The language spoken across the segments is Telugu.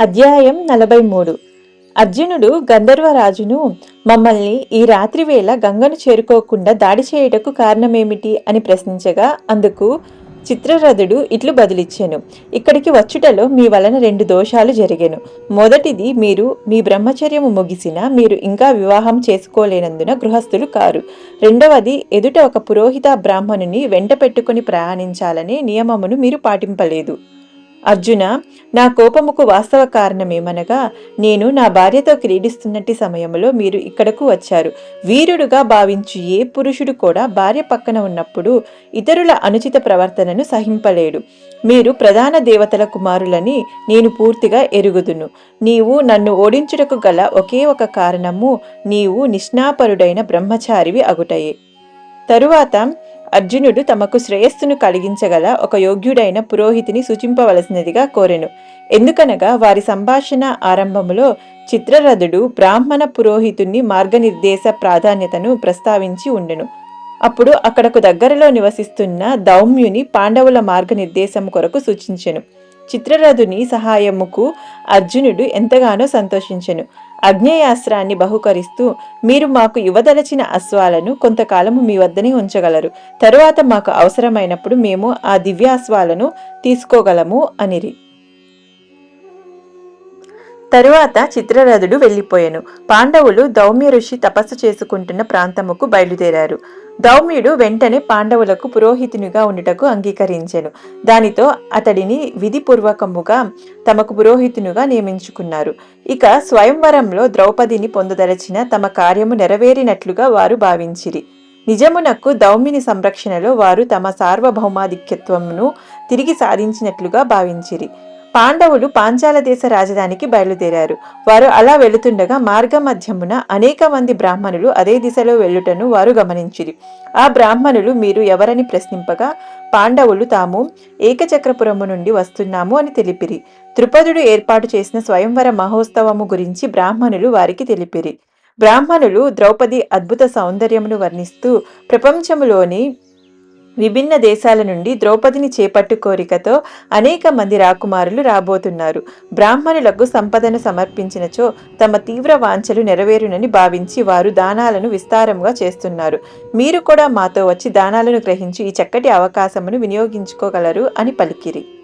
అధ్యాయం నలభై మూడు. అర్జునుడు గంధర్వరాజును మమ్మల్ని ఈ రాత్రి వేళ గంగను చేరుకోకుండా దాడి చేయుటకు కారణమేమిటి? అని ప్రశ్నించగా అందుకు చిత్రరథుడు ఇట్లు బదులిచ్చాను. ఇక్కడికి వచ్చుటలో మీ వలన రెండు దోషాలు జరిగాను. మొదటిది మీరు మీ బ్రహ్మచర్యము ముగిసిన మీరు ఇంకా వివాహం చేసుకోలేనందున గృహస్థులు కారు. రెండవది ఎదుట ఒక పురోహిత బ్రాహ్మణుని వెంట పెట్టుకుని ప్రయాణించాలనే నియమమును మీరు పాటింపలేదు. అర్జున నా కోపముకు వాస్తవ కారణమేమనగా నేను నా భార్యతో క్రీడిస్తున్నట్టి సమయంలో మీరు ఇక్కడకు వచ్చారు. వీరుడుగా భావించు ఏ పురుషుడు కూడా భార్య పక్కన ఉన్నప్పుడు ఇతరుల అనుచిత ప్రవర్తనను సహింపలేడు. మీరు ప్రధాన దేవతల కుమారులని నేను పూర్తిగా ఎరుగుదును. నీవు నన్ను ఓడించుటకు గల ఒకే ఒక కారణము నీవు నిష్ణాపరుడైన బ్రహ్మచారివి అగుటయే. తరువాత అర్జునుడు తమకు శ్రేయస్సును కలిగించగల ఒక యోగ్యుడైన పురోహితిని సూచింపవలసినదిగా కోరెను. ఎందుకనగా వారి సంభాషణ ఆరంభములో చిత్రరథుడు బ్రాహ్మణ పురోహితుణ్ణి మార్గనిర్దేశ ప్రాధాన్యతను ప్రస్తావించి ఉండెను. అప్పుడు అక్కడకు దగ్గరలో నివసిస్తున్న దౌమ్యుని పాండవుల మార్గనిర్దేశం కొరకు సూచించెను. చిత్రరథుని సహాయముకు అర్జునుడు ఎంతగానో సంతోషించెను. అగ్నేయాస్త్రాన్ని బహుకరిస్తూ మీరు మాకు ఇవ్వదలచిన అశ్వాలను కొంతకాలము మీ వద్దనే ఉంచగలరు. తరువాత మాకు అవసరమైనప్పుడు మేము ఆ దివ్యాశ్వాలను తీసుకోగలము అనిరి. తరువాత చిత్రరథుడు వెళ్ళిపోయాను. పాండవులు దౌమ్య ఋషి తపస్సు చేసుకుంటున్న ప్రాంతముకు బయలుదేరారు. దౌమ్యుడు వెంటనే పాండవులకు పురోహితునిగా ఉండుటకు అంగీకరించెను. దానితో అతడిని విధిపూర్వకముగా తమకు పురోహితునిగా నియమించుకున్నారు. ఇక స్వయంవరంలో ద్రౌపదిని పొందదలచిన తమ కార్యము నెరవేరినట్లుగా వారు భావించిరి. నిజమునకు దౌమిని సంరక్షణలో వారు తమ సార్వభౌమాధిక్యత్వమును తిరిగి సాధించినట్లుగా భావించిరి. పాండవులు పాంచాల దేశ రాజధానికి బయలుదేరారు. వారు అలా వెళుతుండగా మార్గ మధ్యమున అనేక మంది బ్రాహ్మణులు అదే దిశలో వెళ్ళుటను వారు గమనించిరి. ఆ బ్రాహ్మణులు మీరు ఎవరని ప్రశ్నింపగా పాండవులు తాము ఏకచక్రపురము నుండి వస్తున్నాము అని తెలిపిరి. త్రిపదుడు ఏర్పాటు చేసిన స్వయంవర మహోత్సవము గురించి బ్రాహ్మణులు వారికి తెలిపిరి. బ్రాహ్మణులు ద్రౌపది అద్భుత సౌందర్యమును వర్ణిస్తూ ప్రపంచములోని విభిన్న దేశాల నుండి ద్రౌపదిని చేపట్టు కోరికతో అనేక మంది రాకుమారులు రాబోతున్నారు. బ్రాహ్మణులకు సంపదను సమర్పించినచో తమ తీవ్ర వాంఛలు నెరవేరునని భావించి వారు దానాలను విస్తారంగా చేస్తున్నారు. మీరు కూడా మాతో వచ్చి దానాలను గ్రహించి ఈ చక్కటి అవకాశమును వినియోగించుకోగలరు అని పలికిరి.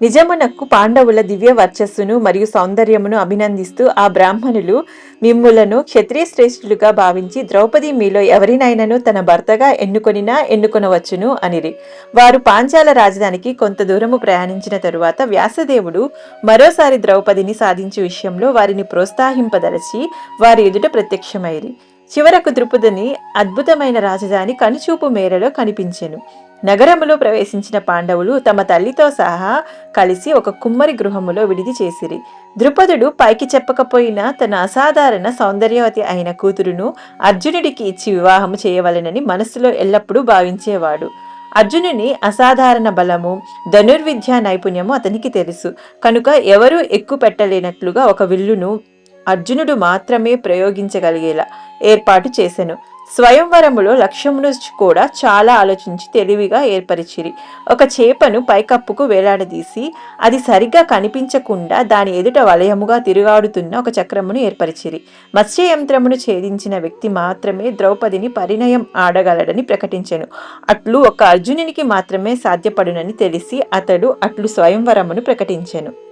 నిజమునకు పాండవుల దివ్య వర్చస్సును మరియు సౌందర్యమును అభినందిస్తూ ఆ బ్రాహ్మణులు మిమ్ములను క్షత్రియ శ్రేష్ఠులుగా భావించి ద్రౌపది మీలో ఎవరినైనాను తన భర్తగా ఎన్నుకొనినా ఎన్నుకొనవచ్చును అనిరి. వారు పాంచాల రాజధానికి కొంత దూరము ప్రయాణించిన తరువాత వ్యాసదేవుడు మరోసారి ద్రౌపదిని సాధించే విషయంలో వారిని ప్రోత్సాహింపదలచి వారి ఎదుట ప్రత్యక్షమైరి చివరకు ద్రుపదని అద్భుతమైన రాజధాని కనుచూపు మేరలో కనిపించెను. నగరములో ప్రవేశించిన పాండవులు తమ తల్లితో సహా కలిసి ఒక కుమ్మరి గృహములో విడిది చేసిరి. ద్రుపదుడు పైకి చెప్పకపోయినా తన అసాధారణ సౌందర్యవతి అయిన కూతురును అర్జునుడికి ఇచ్చి వివాహము చేయవలెనని మనస్సులో ఎల్లప్పుడూ భావించేవాడు. అర్జునుని అసాధారణ బలము ధనుర్విద్యా నైపుణ్యము అతనికి తెలుసు. కనుక ఎవరూ ఎక్కువ పెట్టలేనట్లుగా ఒక విల్లును అర్జునుడు మాత్రమే ప్రయోగించగలిగేలా ఏర్పాటు చేసెను. స్వయంవరములో లక్ష్యమును కూడా చాలా ఆలోచించి తెలివిగా ఏర్పరిచిరి. ఒక చేపను పైకప్పుకు వేలాడదీసి అది సరిగ్గా కనిపించకుండా దాని ఎదుట వలయముగా తిరుగాడుతున్న ఒక చక్రమును ఏర్పరిచిరి. మత్స్య యంత్రమును ఛేదించిన వ్యక్తి మాత్రమే ద్రౌపదిని పరిణయం ఆడగలడని ప్రకటించెను. అట్లు ఒక అర్జునునికి మాత్రమే సాధ్యపడునని తెలిసి అతడు అట్లు స్వయంవరమును ప్రకటించెను.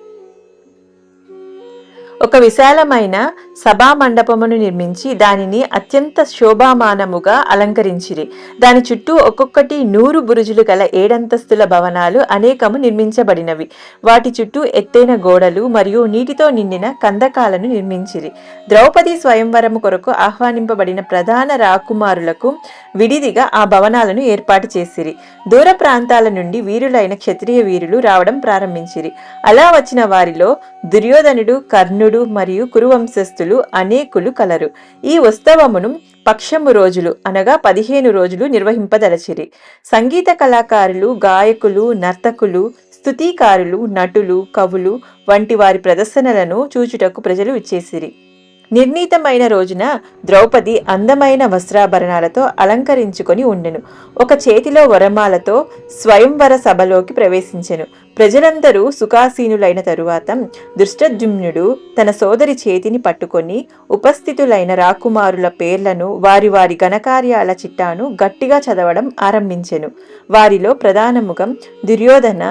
ఒక విశాలమైన సభా మండపమును నిర్మించి దానిని అత్యంత శోభామానముగా అలంకరించిరి. దాని చుట్టూ ఒక్కొక్కటి నూరు బురుజులు గల ఏడంతస్తుల భవనాలు అనేకము నిర్మించబడినవి. వాటి చుట్టూ ఎత్తైన గోడలు మరియు నీటితో నిండిన కందకాలను నిర్మించిరి. ద్రౌపది స్వయంవరము కొరకు ఆహ్వానింపబడిన ప్రధాన రాకుమారులకు విడిదిగా ఆ భవనాలను ఏర్పాటు చేసిరి. దూర ప్రాంతాల నుండి వీరులైన క్షత్రియ వీరులు రావడం ప్రారంభించిరి. అలా వచ్చిన వారిలో దుర్యోధనుడు కర్ణుడు మరియు కురువంశస్థులు అనేకులు కలరు. ఈ ఉత్సవమును పక్షము రోజులు అనగా పదిహేను రోజులు నిర్వహింపదలచిరి. సంగీత కళాకారులు గాయకులు నర్తకులు స్తుతికారులు నటులు కవులు వంటి వారి ప్రదర్శనలను చూచుటకు ప్రజలు ఇచ్చేసిరి నిర్ణీతమైన రోజున ద్రౌపది అందమైన వస్త్రాభరణాలతో అలంకరించుకొని ఉండెను. ఒక చేతిలో వరమాలతో స్వయంవర సభలోకి ప్రవేశించెను. ప్రజలందరూ సుఖాసీనులైన తరువాత దుష్టజుమ్నుడు తన సోదరి చేతిని పట్టుకొని ఉపస్థితులైన రాకుమారుల పేర్లను వారి వారి ఘనకార్యాల చిట్టాను గట్టిగా చదవడం ఆరంభించెను. వారిలో ప్రధానముఖం దుర్యోధన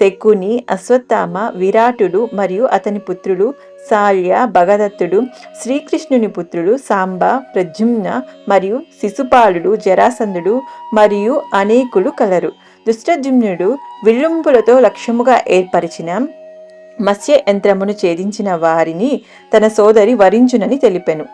శకుని అశ్వత్థామ విరాటుడు మరియు అతని పుత్రుడు సాల్య భగదత్తుడు శ్రీకృష్ణుని పుత్రుడు సాంబ ప్రద్యుమ్న మరియు శిశుపాలుడు జరాసంధుడు మరియు అనేకులు కలరు. దుష్టజుమ్నుడు విల్లుంపులతో లక్ష్యముగా ఏర్పరిచిన మత్స్య యంత్రమును ఛేదించిన వారిని తన సోదరి వరించునని తెలిపెను.